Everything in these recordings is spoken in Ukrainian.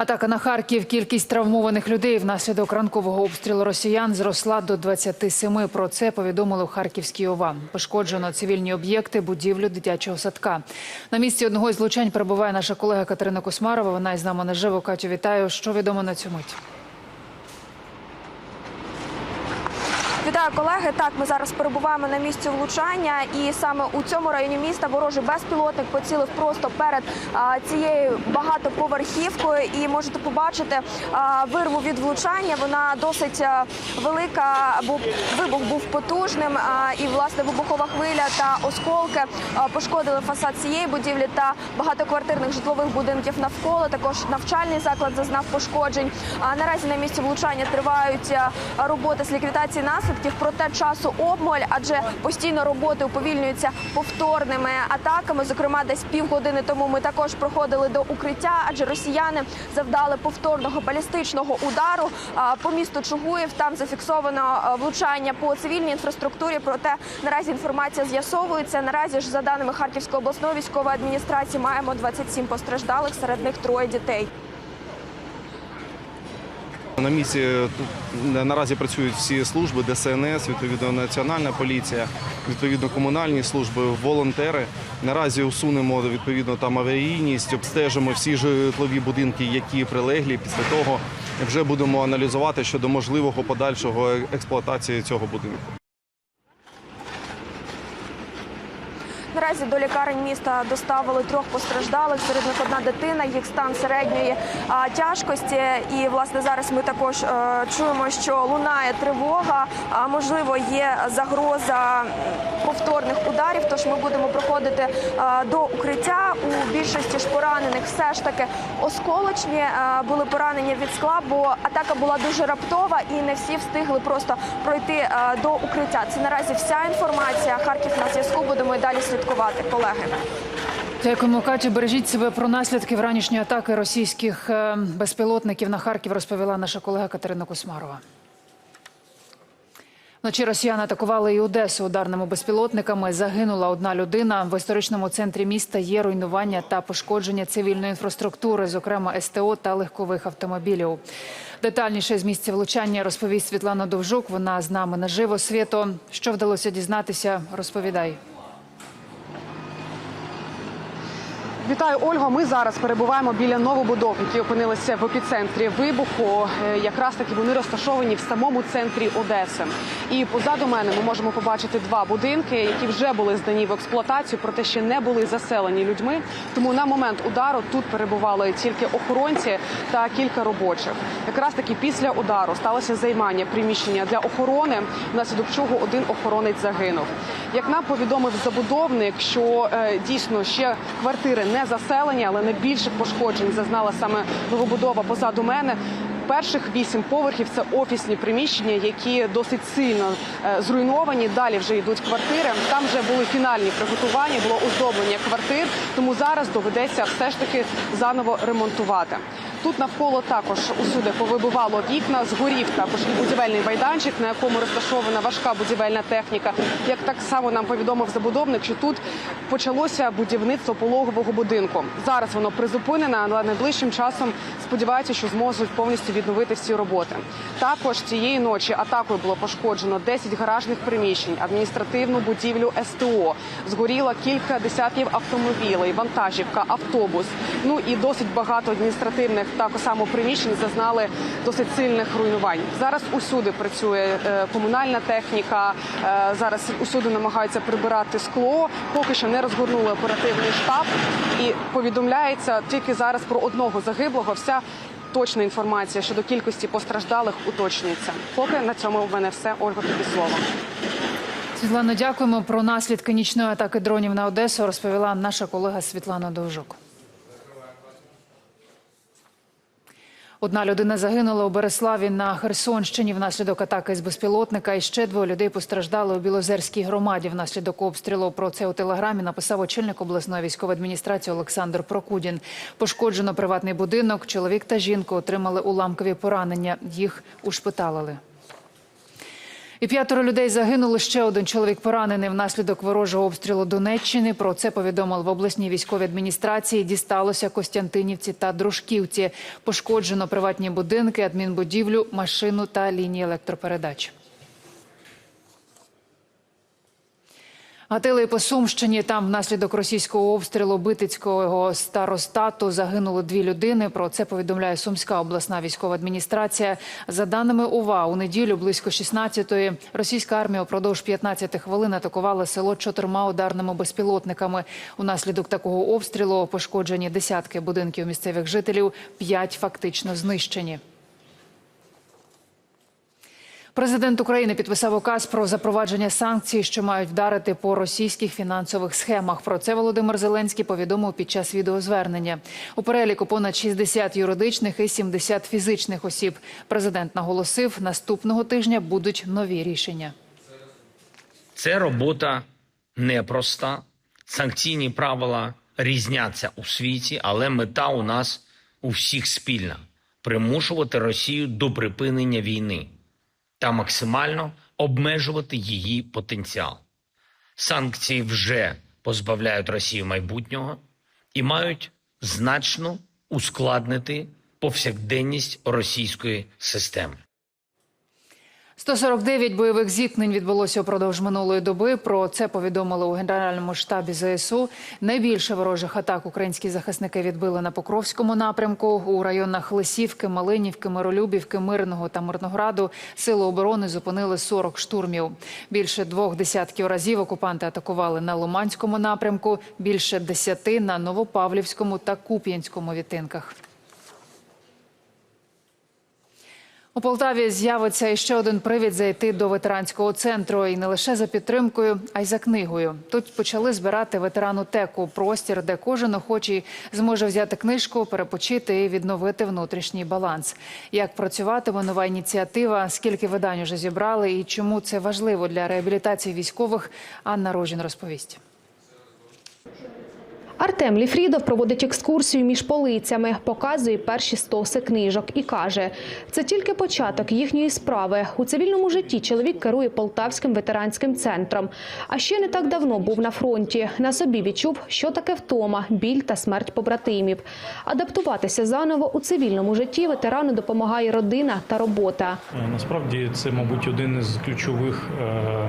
Атака на Харків. Кількість травмованих людей внаслідок ранкового обстрілу росіян зросла до 27. Про це повідомили у Харківській ОВА. Пошкоджено цивільні об'єкти, будівлю дитячого садка. На місці одного із лучань перебуває наша колега Катерина Космарова. Вона із нами наживо. Катю, вітаю. Що відомо на цю мить? Вітаю колеги. Так, ми зараз перебуваємо на місці влучання, і саме у цьому районі міста ворожий безпілотник поцілив просто перед а, цією багатоповерхівкою. І можете побачити а, вирву від влучання. Вона досить велика, бо вибух був потужним. А, і власне вибухова хвиля та осколки а, пошкодили фасад цієї будівлі та багатоквартирних житлових будинків навколо. Також навчальний заклад зазнав пошкоджень. А наразі на місці влучання тривають роботи з ліквідації наслідків. Проте часу обмаль, адже постійно роботи уповільнюються повторними атаками. Зокрема, десь півгодини тому ми також проходили до укриття, адже росіяни завдали повторного балістичного удару по місту Чугуїв. Там зафіксовано влучання по цивільній інфраструктурі. Проте наразі інформація з'ясовується. Наразі ж за даними Харківської обласної військової адміністрації маємо 27 постраждалих, серед них троє дітей. На місці наразі працюють всі служби ДСНС, відповідно Національна поліція, відповідно комунальні служби, волонтери. Наразі усунемо відповідно там аварійність, обстежимо всі житлові будинки, які прилеглі. Після того вже будемо аналізувати щодо можливого подальшого експлуатації цього будинку. Наразі до лікарень міста доставили трьох постраждалих. Серед них одна дитина, їх стан середньої тяжкості. І власне зараз ми також е, чуємо, що лунає тривога. А можливо, є загроза повторних ударів. Тож ми будемо проходити до укриття. У більшості ж поранених все ж таки осколочні е, були поранені від скла, бо атака була дуже раптова і не всі встигли просто пройти е, до укриття. Це наразі вся інформація. Харків на зв'язку. Будемо і далі слідкувати, колеги. Дякуємо, Катю. Бережіть себе про наслідки вранішньої атаки російських е, безпілотників на Харків. Розповіла наша колега Катерина Космарова. Вночі росіяни атакували і Одесу ударними безпілотниками. Загинула одна людина. В історичному центрі міста є руйнування та пошкодження цивільної інфраструктури, зокрема СТО та легкових автомобілів. Детальніше з місця влучання розповість Світлана Довжук. Вона з нами наживо. Свято, що вдалося дізнатися, розповідай. Вітаю, Ольго. Ми зараз перебуваємо біля новобудов, які опинилися в епіцентрі вибуху. Е, Якраз таки вони розташовані в самому центрі Одеси. І позаду мене ми можемо побачити два будинки, які вже були здані в експлуатацію, проте ще не були заселені людьми. Тому на момент удару тут перебували тільки охоронці та кілька робочих. Якраз таки після удару сталося займання приміщення для охорони, внаслідок чого один охоронець загинув. Як нам повідомив забудовник, що е, дійсно ще квартири не заселені, але найбільших пошкоджень зазнала саме новобудова позаду мене. Перших вісім поверхів це офісні приміщення, які досить сильно е, зруйновані. Далі вже йдуть квартири. Там вже були фінальні приготування, було оздоблення квартир. Тому зараз доведеться все ж таки заново ремонтувати. Тут навколо також усюди повибивало вікна, згорів також і будівельний майданчик, на якому розташована важка будівельна техніка. Як так само нам повідомив забудовник, що тут почалося будівництво пологового будинку. Зараз воно призупинене, але найближчим часом сподіваються, що зможуть повністю відновити всі роботи. Також цієї ночі атакою було пошкоджено 10 гаражних приміщень, адміністративну будівлю СТО. Згоріло кілька десятків автомобілей, вантажівка, автобус. Ну і досить багато адміністративних так само приміщень зазнали досить сильних руйнувань. Зараз усюди працює е, комунальна техніка. е, зараз усюди намагаються прибирати скло. Поки що не розгорнули оперативний штаб і повідомляється тільки зараз про одного загиблого. Вся точна інформація щодо кількості постраждалих уточнюється. Поки на цьому в мене все. Ольга, тобі слово. Світлано, дякуємо про наслідки нічної атаки дронів на Одесу. Розповіла наша колега Світлана Довжук. Одна людина загинула у Береславі на Херсонщині внаслідок атаки з безпілотника. І ще двоє людей постраждали у Білозерській громаді внаслідок обстрілу. Про це у телеграмі написав очільник обласної військової адміністрації Олександр Прокудін. Пошкоджено приватний будинок. Чоловік та жінка отримали уламкові поранення. Їх ушпиталили. І п'ятеро людей загинули. Ще один чоловік поранений внаслідок ворожого обстрілу Донеччини. Про це повідомили в обласній військовій адміністрації. Дісталося Костянтинівці та Дружківці. Пошкоджено приватні будинки, адмінбудівлю, машину та лінії електропередач. Гатили по Сумщині. Там внаслідок російського обстрілу Битицького старостату загинули дві людини. Про це повідомляє Сумська обласна військова адміністрація. За даними УВА, у неділю близько 16-ї російська армія упродовж 15 хвилин атакувала село чотирма ударними безпілотниками. Унаслідок такого обстрілу пошкоджені десятки будинків місцевих жителів, п'ять фактично знищені. Президент України підписав указ про запровадження санкцій, що мають вдарити по російських фінансових схемах. Про це Володимир Зеленський повідомив під час відеозвернення. У переліку понад 60 юридичних і 70 фізичних осіб. Президент наголосив, наступного тижня будуть нові рішення. Це робота непроста. Санкційні правила різняться у світі, але мета у нас у всіх спільна примушувати Росію до припинення війни та максимально обмежувати її потенціал. Санкції вже позбавляють Росію майбутнього і мають значно ускладнити повсякденність російської системи. 149 бойових зіткнень відбулося упродовж минулої доби. Про це повідомили у генеральному штабі ЗСУ. Найбільше ворожих атак українські захисники відбили на Покровському напрямку у районах Лисівки, Малинівки, Миролюбівки, Мирного та Мирнограду. Сили оборони зупинили 40 штурмів. Більше двох десятків разів окупанти атакували на Луманському напрямку, більше десяти на Новопавлівському та Куп'янському відтинках. У Полтаві з'явиться іще один привід зайти до ветеранського центру і не лише за підтримкою, а й за книгою. Тут почали збирати ветерану теку простір, де кожен охочий зможе взяти книжку, перепочити і відновити внутрішній баланс. Як працюватиме нова ініціатива, скільки видань уже зібрали і чому це важливо для реабілітації військових, Анна Рожін розповість. Артем Ліфрідов проводить екскурсію між полицями, показує перші стоси книжок і каже, це тільки початок їхньої справи. У цивільному житті чоловік керує Полтавським ветеранським центром. А ще не так давно був на фронті. На собі відчув, що таке втома, біль та смерть побратимів. Адаптуватися заново у цивільному житті ветерану допомагає родина та робота. Е, Насправді це, мабуть, один із ключових. е,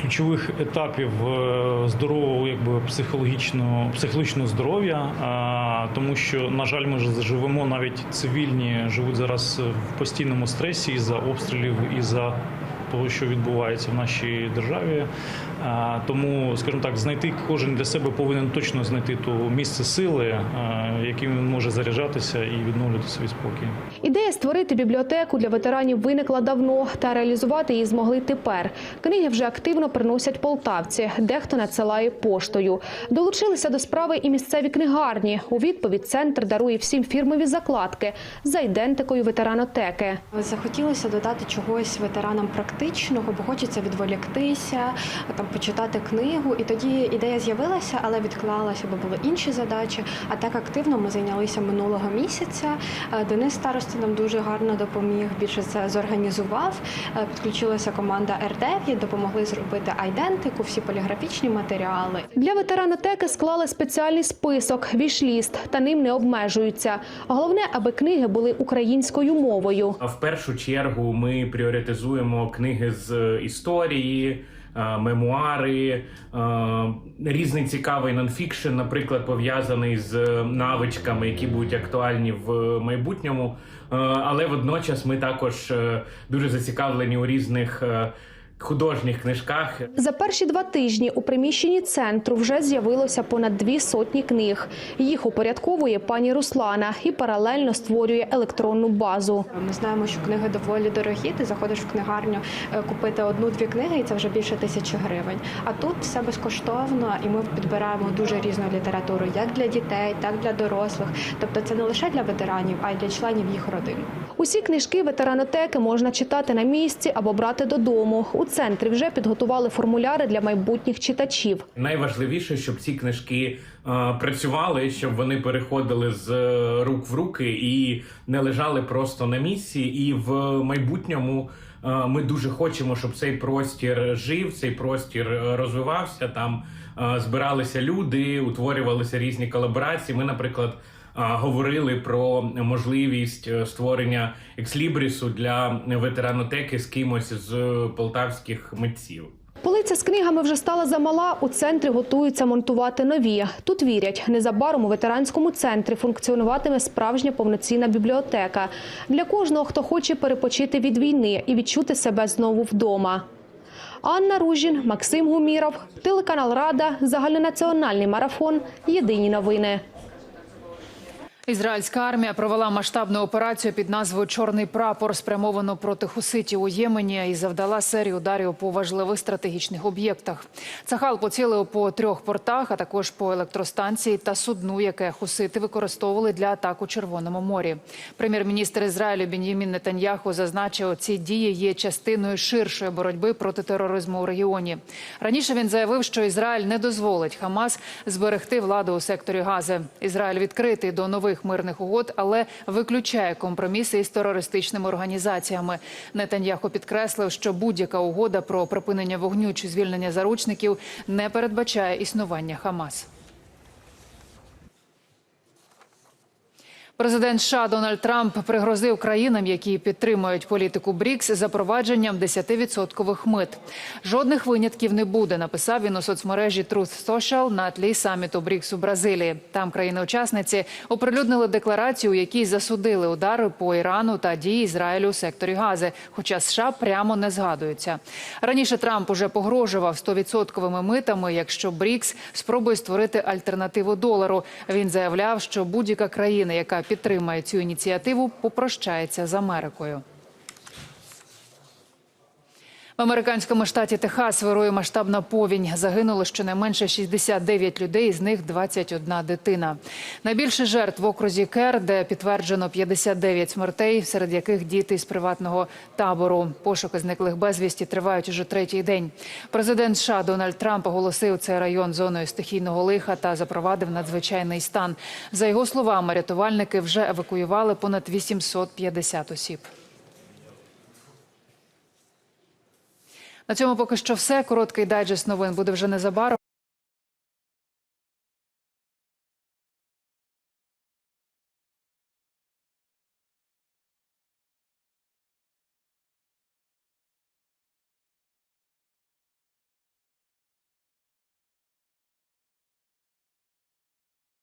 Ключових етапів е, здорового, якби психологічного психологічного здоров'я, а, тому що на жаль, ми ж живемо навіть цивільні живуть зараз в постійному стресі із за обстрілів і за того, що відбувається в нашій державі. Тому, скажімо так, знайти кожен для себе повинен точно знайти то місце сили, яким він може заряджатися і відновлювати свій спокій. Ідея створити бібліотеку для ветеранів виникла давно, та реалізувати її змогли тепер. Книги вже активно приносять полтавці, дехто надсилає поштою. Долучилися до справи і місцеві книгарні. У відповідь центр дарує всім фірмові закладки за ідентикою ветеранотеки. Захотілося додати чогось ветеранам практичного, бо хочеться відволіктися, там почитати книгу. І тоді ідея з'явилася, але відклалася, бо були інші задачі. А так активно ми зайнялися минулого місяця. Е, Денис староста нам дуже гарно допоміг. Більше це зорганізував. Е, Підключилася команда Р9, допомогли зробити айдентику, всі поліграфічні матеріали. Для ветеранотеки склали спеціальний список, вішліст, та ним не обмежуються. Головне, аби книги були українською мовою. В першу чергу ми пріоритизуємо книги з е, історії, е, мемуари, е, різний цікавий нонфікшн, наприклад, пов'язаний з навичками, які будуть актуальні в майбутньому. Але водночас ми також дуже зацікавлені у різних художніх книжках. За перші два тижні у приміщенні центру вже з'явилося понад дві сотні книг. Їх упорядковує пані Руслана і паралельно створює електронну базу. Ми знаємо, що книги доволі дорогі. Ти заходиш в книгарню е, купити одну-дві книги, і це вже більше тисячі гривень. А тут все безкоштовно, і ми підбираємо дуже різну літературу, як для дітей, так і для дорослих. Тобто це не лише для ветеранів, а й для членів їх родин. Усі книжки ветеранотеки можна читати на місці або брати додому. У центрі вже підготували формуляри для майбутніх читачів. Найважливіше, щоб ці книжки е, працювали, щоб вони переходили з е, рук в руки і не лежали просто на місці, і в майбутньому Е, Ми дуже хочемо, щоб цей простір жив, цей простір е, розвивався. Там е, збиралися люди, утворювалися різні колаборації. Ми, наприклад, говорили про можливість е, створення екслібрісу для ветеранотеки з кимось з полтавських митців. Полиця з книгами вже стала замала. У центрі готуються монтувати нові. Тут вірять, незабаром у ветеранському центрі функціонуватиме справжня повноцінна бібліотека для кожного, хто хоче перепочити від війни і відчути себе знову вдома. Анна Ружін, Максим Гуміров, телеканал Рада, загальнонаціональний марафон. Єдині новини. Ізраїльська армія провела масштабну операцію під назвою Чорний прапор, спрямовану проти хуситів у Ємені і завдала серію ударів по важливих стратегічних об'єктах. Цахал поцілив по трьох портах, а також по електростанції та судну, яке хусити використовували для атак у Червоному морі. Прем'єр-міністр Ізраїлю Бен'ямін Нетаньяху зазначив, ці дії є частиною ширшої боротьби проти тероризму у регіоні. Раніше він заявив, що Ізраїль не дозволить Хамас зберегти владу у секторі Гази. Ізраїль відкритий до нових мирних угод, але виключає компроміси із терористичними організаціями. Нетаньяху підкреслив, що будь-яка угода про припинення вогню чи звільнення заручників не передбачає існування Хамас. Президент США Дональд Трамп пригрозив країнам, які підтримують політику БРІКС, запровадженням 10-відсоткових мит. Жодних винятків не буде, написав він у соцмережі Truth Social на тлі саміту БРІКС у Бразилії. Там країни-учасниці оприлюднили декларацію, у якій засудили удари по Ірану та дії Ізраїлю у секторі Гази, хоча США прямо не згадуються. Раніше Трамп уже погрожував 100-відсотковими митами, якщо БРІКС спробує створити альтернативу долару. Він заявляв, що будь-яка країна, яка підтримає цю ініціативу, попрощається з Америкою. В американському штаті Техас вирує масштабна повінь. Загинуло щонайменше 69 людей, з них 21 дитина. Найбільше жертв в окрузі Кер, де підтверджено 59 смертей, серед яких діти з приватного табору. Пошуки зниклих безвісті тривають уже третій день. Президент США Дональд Трамп оголосив цей район зоною стихійного лиха та запровадив надзвичайний стан. За його словами, рятувальники вже евакуювали понад 850 осіб. На цьому поки що все. Короткий дайджест новин буде вже незабаром.